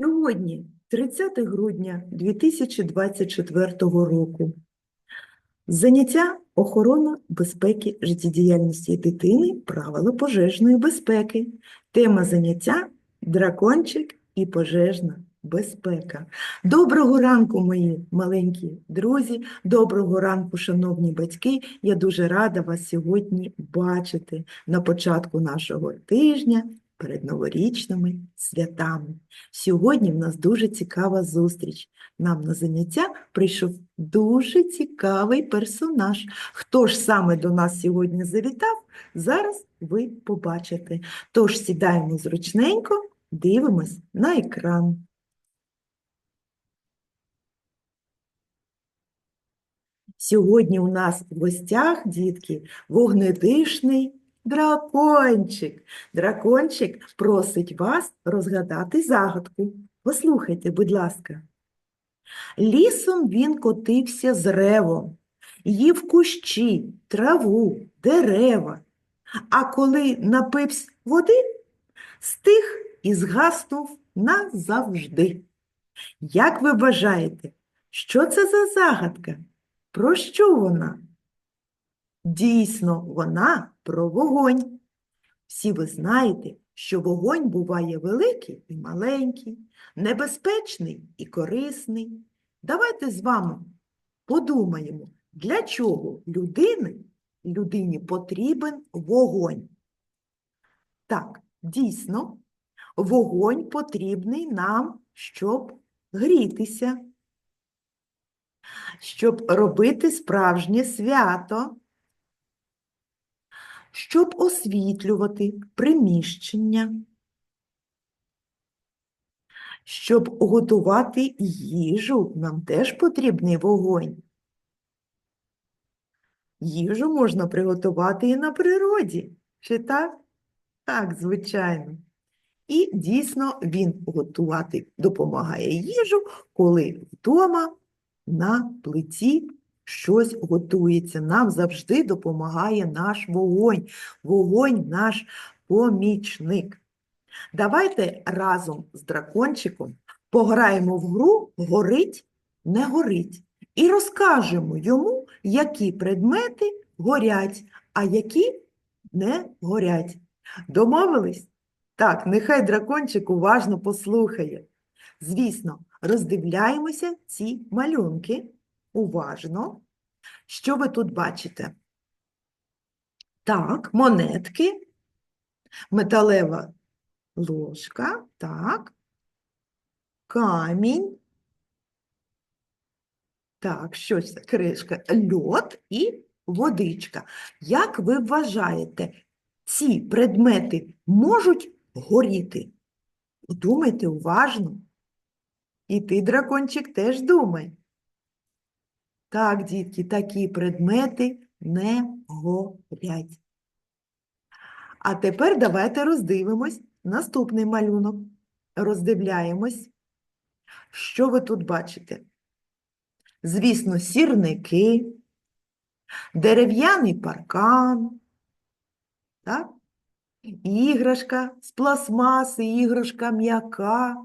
Сьогодні, 30 грудня 2024 року, заняття охорона безпеки життєдіяльності дитини, правила пожежної безпеки. Тема заняття дракончик і пожежна безпека. Доброго ранку, мої маленькі друзі, доброго ранку, шановні батьки. Я дуже рада вас сьогодні бачити на початку нашого тижня перед новорічними святами. Сьогодні в нас дуже цікава зустріч. Нам на заняття прийшов дуже цікавий персонаж. Хто ж саме до нас сьогодні завітав, зараз ви побачите. Тож сідаємо зручненько, дивимось на екран. Сьогодні у нас в гостях, дітки, вогнедишний дракончик. Дракончик просить вас розгадати загадку. Послухайте, будь ласка. Лісом він котився з ревом, їв кущі, траву, дерева. А коли напився води, стих і згаснув назавжди. Як ви вважаєте, що це за загадка? Про що вона? Дійсно, вона про вогонь. Всі ви знаєте, що вогонь буває великий і маленький, небезпечний і корисний. Давайте з вами подумаємо, для чого людини, людині потрібен вогонь. Так, дійсно, вогонь потрібний нам, щоб грітися, щоб робити справжнє свято щоб освітлювати приміщення, щоб готувати їжу, нам теж потрібний вогонь. Їжу можна приготувати і на природі, чи так? Так, звичайно. І дійсно він готувати допомагає їжу, коли вдома на плиті щось готується. Нам завжди допомагає наш вогонь. Вогонь наш помічник. Давайте разом з дракончиком пограємо в гру горить, не горить. І розкажемо йому, які предмети горять, а які не горять. Домовились? Так, нехай дракончик уважно послухає. Звісно, роздивляємося ці малюнки. Уважно. Що ви тут бачите? Так, монетки, металева ложка, так, камінь, так, що це? Кришка, льод і водичка. Як ви вважаєте, ці предмети можуть горіти? Думайте уважно. І ти, дракончик, теж думай. Так, дітки, такі предмети не горять. А тепер давайте роздивимось наступний малюнок. Роздивляємось. Що ви тут бачите? Звісно, сірники, дерев'яний паркан, так? іграшка з пластмаси, іграшка м'яка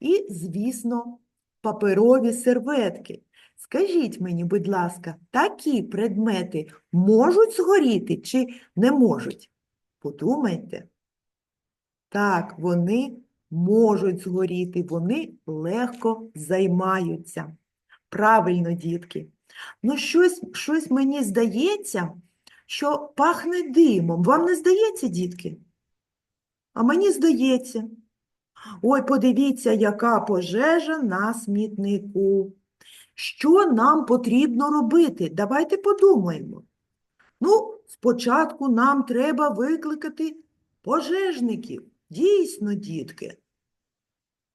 і, звісно, паперові серветки. Скажіть мені, будь ласка, такі предмети можуть згоріти чи не можуть? Подумайте. Так, вони можуть згоріти, вони легко займаються. Правильно, дітки. Ну, щось, щось мені здається, що пахне димом. Вам не здається, дітки? А мені здається. Ой, подивіться, яка пожежа на смітнику. Що нам потрібно робити? Давайте подумаємо. Ну, спочатку нам треба викликати пожежників. Дійсно, дітки.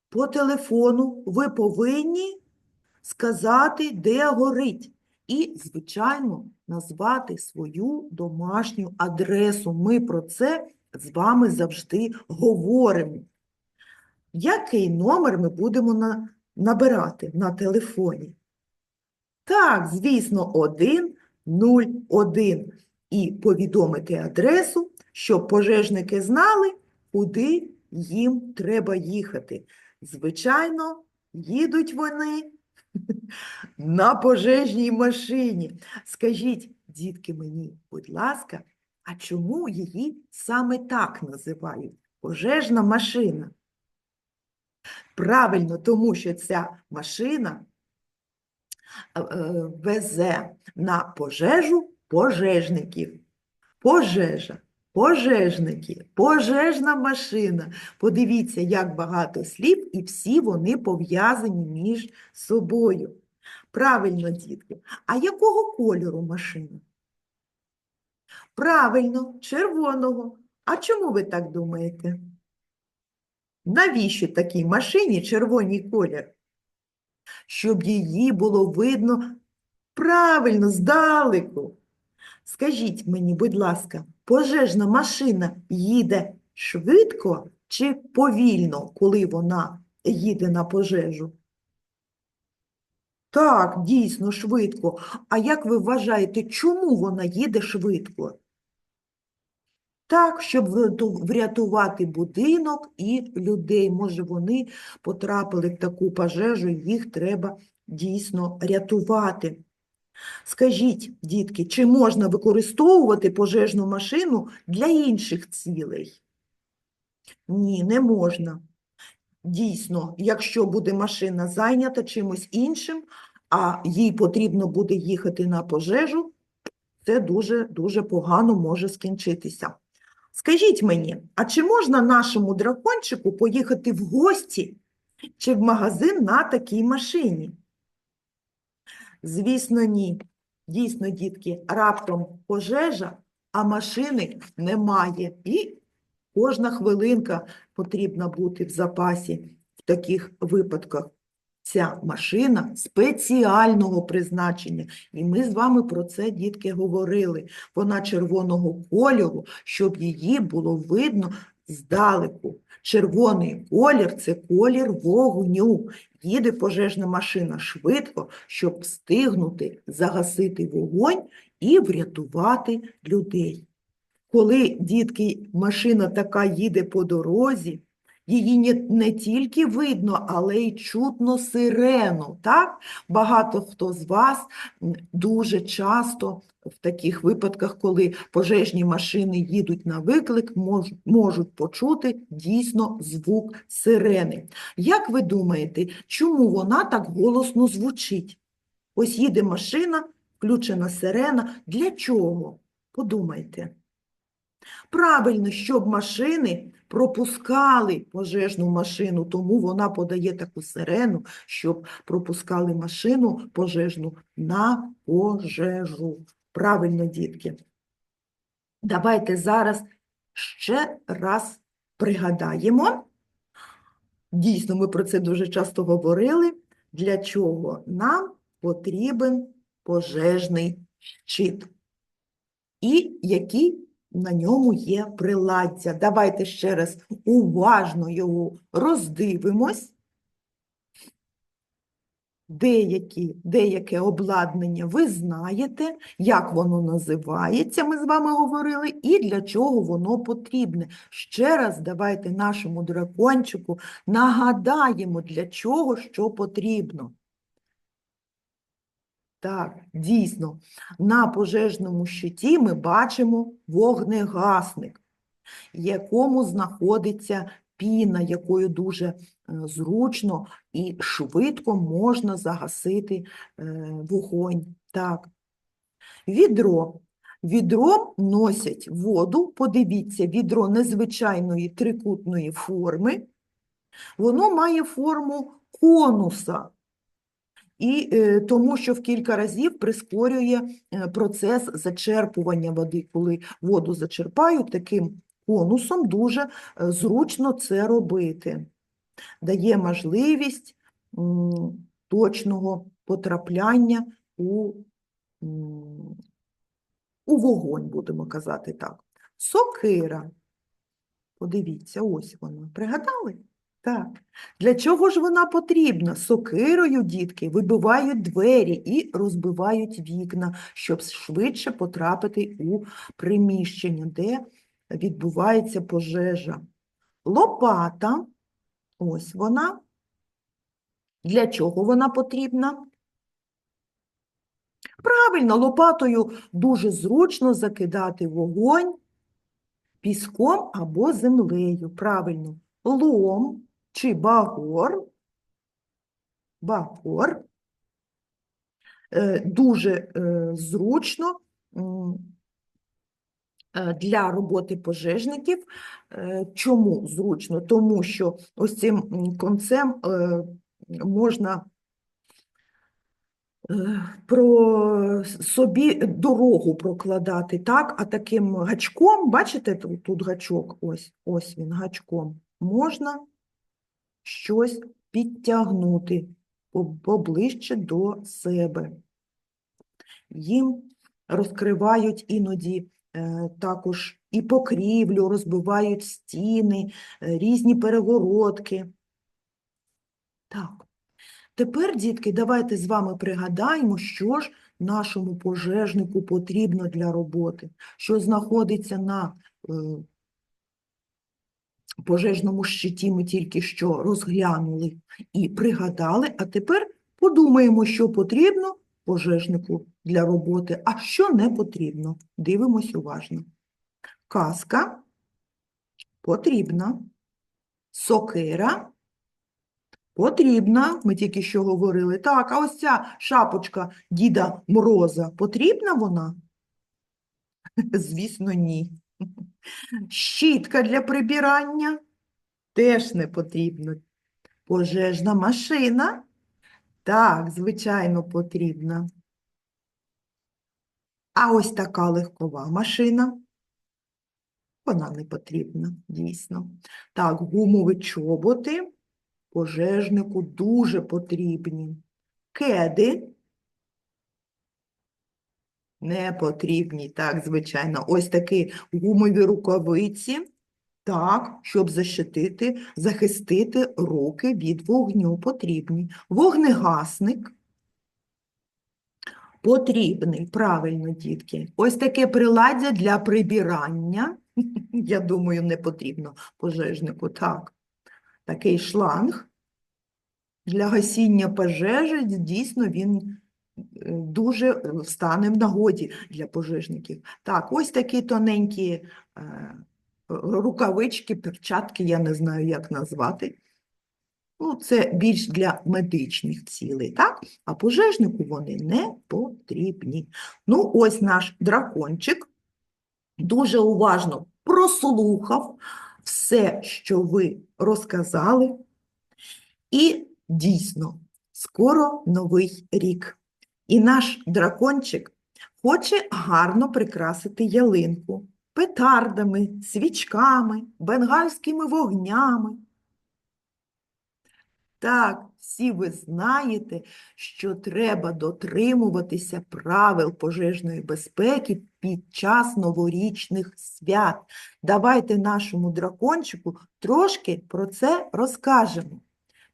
По телефону ви повинні сказати, де горить. І, звичайно, назвати свою домашню адресу. Ми про це з вами завжди говоримо. Який номер ми будемо набирати на телефоні? Так, звісно, 101. І повідомити адресу, щоб пожежники знали, куди їм треба їхати. Звичайно, їдуть вони на пожежній машині. Скажіть, дітки, мені, будь ласка, а чому її саме так називають? Пожежна машина. Правильно, тому що ця машина везе на пожежу пожежників. Пожежа, пожежники, пожежна машина. Подивіться, як багато слів, і всі вони пов'язані між собою. Правильно, дітки. А якого кольору машина? Правильно, червоного. А чому ви так думаєте? Навіщо такій машині червоній колір? Щоб її було видно правильно, здалеку. Скажіть мені, будь ласка, пожежна машина їде швидко чи повільно, коли вона їде на пожежу? Так, дійсно швидко. А як ви вважаєте, чому вона їде швидко? Так, щоб врятувати будинок і людей. Може, вони потрапили в таку пожежу, їх треба дійсно рятувати. Скажіть, дітки, чи можна використовувати пожежну машину для інших цілей? Ні, не можна. Дійсно, якщо буде машина зайнята чимось іншим, а їй потрібно буде їхати на пожежу, це дуже-дуже погано може скінчитися. Скажіть мені, а чи можна нашому дракончику поїхати в гості чи в магазин на такій машині? Звісно, ні. Дійсно, дітки, раптом пожежа, а машини немає. І кожна хвилинка потрібна бути в запасі в таких випадках. Ця машина спеціального призначення. І ми з вами про це, дітки, говорили. Вона червоного кольору, щоб її було видно здалеку. Червоний колір – це колір вогню. Їде пожежна машина швидко, щоб встигнути загасити вогонь і врятувати людей. Коли, дітки, машина така їде по дорозі, її не, тільки видно, але й чутно сирену. Так? Багато хто з вас дуже часто в таких випадках, коли пожежні машини їдуть на виклик, мож- можуть почути дійсно звук сирени. Як ви думаєте, чому вона так голосно звучить? Ось їде машина, включена сирена. Для чого? Подумайте. Правильно, щоб машини пропускали пожежну машину, тому вона подає таку сирену, щоб пропускали машину пожежну на пожежу. Правильно, дітки. Давайте зараз ще раз пригадаємо. Дійсно, ми про це дуже часто говорили. Для чого нам потрібен пожежний щит? І які на ньому є приладдя. Давайте ще раз уважно його роздивимось. Деякі, деяке обладнання ви знаєте, як воно називається, ми з вами говорили, і для чого воно потрібне. Ще раз давайте нашому дракончику нагадаємо, для чого що потрібно. Так, дійсно, на пожежному щиті ми бачимо вогнегасник, якому знаходиться піна, якою дуже е, зручно і швидко можна загасити е, вогонь. Так. Відро. Відро носять воду, подивіться, відро незвичайної трикутної форми. Воно має форму конуса. І е, тому, що в кілька разів прискорює е, процес зачерпування води. Коли воду зачерпають таким конусом, дуже е, зручно це робити. Дає можливість точного потрапляння у, у вогонь, будемо казати так. Сокира. Подивіться, ось вона. Prигадали? Так. Для чого ж вона потрібна? Сокирою, дітки, вибивають двері і розбивають вікна, щоб швидше потрапити у приміщення, де відбувається пожежа. Лопата, ось вона, Для чого вона потрібна? Правильно, лопатою дуже зручно закидати вогонь піском або землею. Правильно, лом чи багор, багор е, дуже е, зручно е, для роботи пожежників. Чому зручно? Тому що ось цим концем можна про собі дорогу прокладати, так? А таким гачком, бачите, тут гачок, ось, ось він, гачком, можна щось підтягнути поближче до себе. Їм розкривають іноді е, також і покрівлю, розбивають стіни, е, різні перегородки. Так. Тепер, дітки, давайте з вами пригадаємо, що ж нашому пожежнику потрібно для роботи, що знаходиться на е, пожежному щиті ми тільки що розглянули і пригадали, а тепер подумаємо, що потрібно пожежнику для роботи, а що не потрібно. Дивимось уважно. Каска потрібна, сокира Потрібна, ми тільки що говорили. Так, а ось ця шапочка Діда Мороза, потрібна вона? Звісно, ні. Щітка для прибирання теж не потрібна. Пожежна машина? Так, звичайно, потрібна. А ось така легкова машина? Вона не потрібна, дійсно. Так, гумові чоботи пожежнику дуже потрібні. Кеди не потрібні, так, звичайно. Ось такі гумові рукавиці, так, щоб защитити, захистити руки від вогню потрібні. Вогнегасник потрібний, правильно, дітки. Ось таке приладдя для прибирання. Я думаю, не потрібно пожежнику, так. Такий шланг для гасіння пожежі, дійсно, він дуже е, стане в нагоді для пожежників. Так, ось такі тоненькі е, рукавички, перчатки, я не знаю, як назвати. Ну, це більш для медичних цілей, так? А пожежнику вони не потрібні. Ну, ось наш дракончик дуже уважно прослухав все, що ви розказали. І дійсно, скоро новий рік. І наш дракончик хоче гарно прикрасити ялинку петардами, свічками, бенгальськими вогнями. Так, всі ви знаєте, що треба дотримуватися правил пожежної безпеки під час новорічних свят. Давайте нашому дракончику трошки про це розкажемо.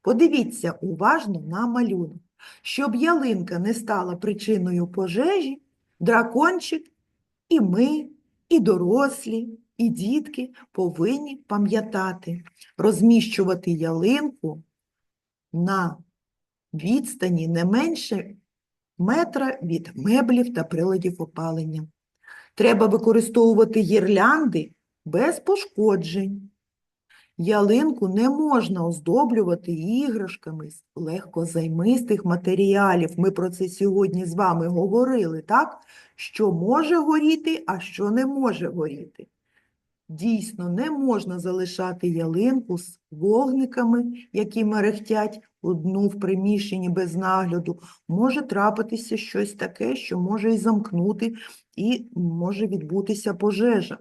Подивіться уважно на малюнок. Щоб ялинка не стала причиною пожежі, дракончик і ми, і дорослі, і дітки повинні пам'ятати, розміщувати ялинку на відстані не менше метра від меблів та приладів опалення. Треба використовувати гірлянди без пошкоджень. Ялинку не можна оздоблювати іграшками з легкозаймистих матеріалів. Ми про це сьогодні з вами говорили, так? Що може горіти, а що не може горіти. Дійсно, не можна залишати ялинку з вогниками, які мерехтять одну в приміщенні без нагляду. Може трапитися щось таке, що може і замкнути, і може відбутися пожежа.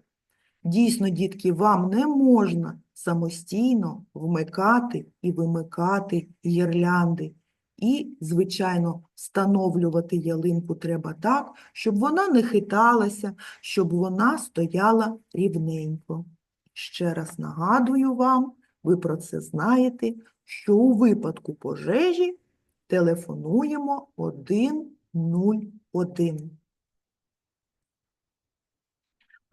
Дійсно, дітки, вам не можна самостійно вмикати і вимикати гірлянди. І, звичайно, встановлювати ялинку треба так, щоб вона не хиталася, щоб вона стояла рівненько. Ще раз нагадую вам, ви про це знаєте, що у випадку пожежі телефонуємо 101.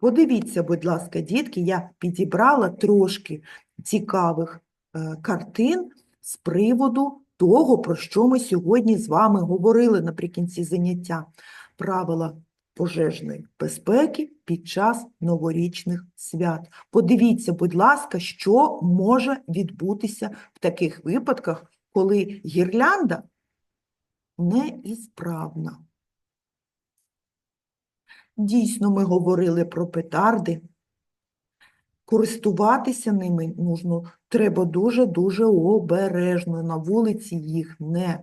Подивіться, будь ласка, дітки, я підібрала трошки цікавих е, картин з приводу того, про що ми сьогодні з вами говорили наприкінці заняття. Правила пожежної безпеки під час новорічних свят. Подивіться, будь ласка, що може відбутися в таких випадках, коли гірлянда неісправна. Дійсно, ми говорили про петарди. Користуватися ними нужно, треба дуже-дуже обережно. На вулиці їх не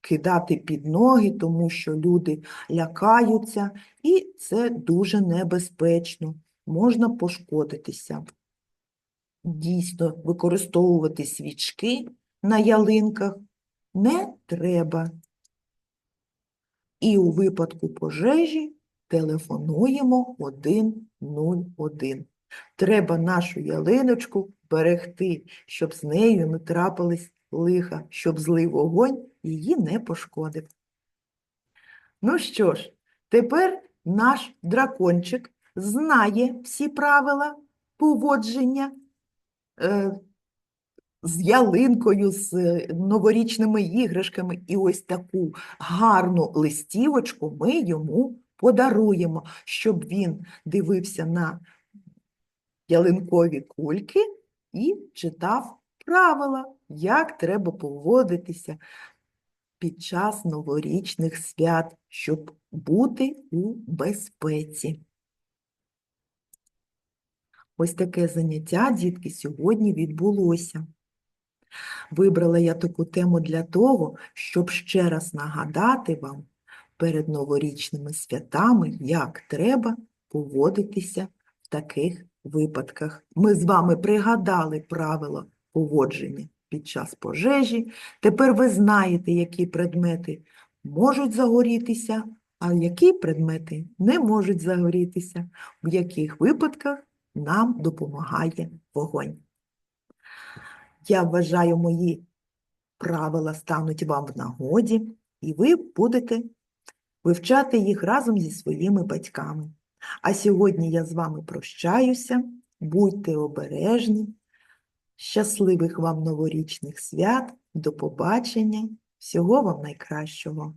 кидати під ноги, тому що люди лякаються, і це дуже небезпечно. Можна пошкодитися. Дійсно, використовувати свічки на ялинках не треба. І у випадку пожежі телефонуємо 101. Треба нашу ялиночку берегти, щоб з нею не трапились лиха, щоб злий вогонь її не пошкодив. Ну що ж, тепер наш дракончик знає всі правила поводження е, з ялинкою, з новорічними іграшками. І ось таку гарну листівочку ми йому подаруємо, щоб він дивився на ялинкові кульки і читав правила, як треба поводитися під час новорічних свят, щоб бути у безпеці. Ось таке заняття, дітки, сьогодні відбулося. Вибрала я таку тему для того, щоб ще раз нагадати вам перед новорічними святами, як треба поводитися в таких випадках. Ми з вами пригадали правила поводження під час пожежі. Тепер ви знаєте, які предмети можуть загорітися, а які предмети не можуть загорітися, в яких випадках нам допомагає вогонь. Я вважаю, мої правила стануть вам в нагоді, і ви будете вивчати їх разом зі своїми батьками. А сьогодні я з вами прощаюся. Будьте обережні, щасливих вам новорічних свят, до побачення, всього вам найкращого!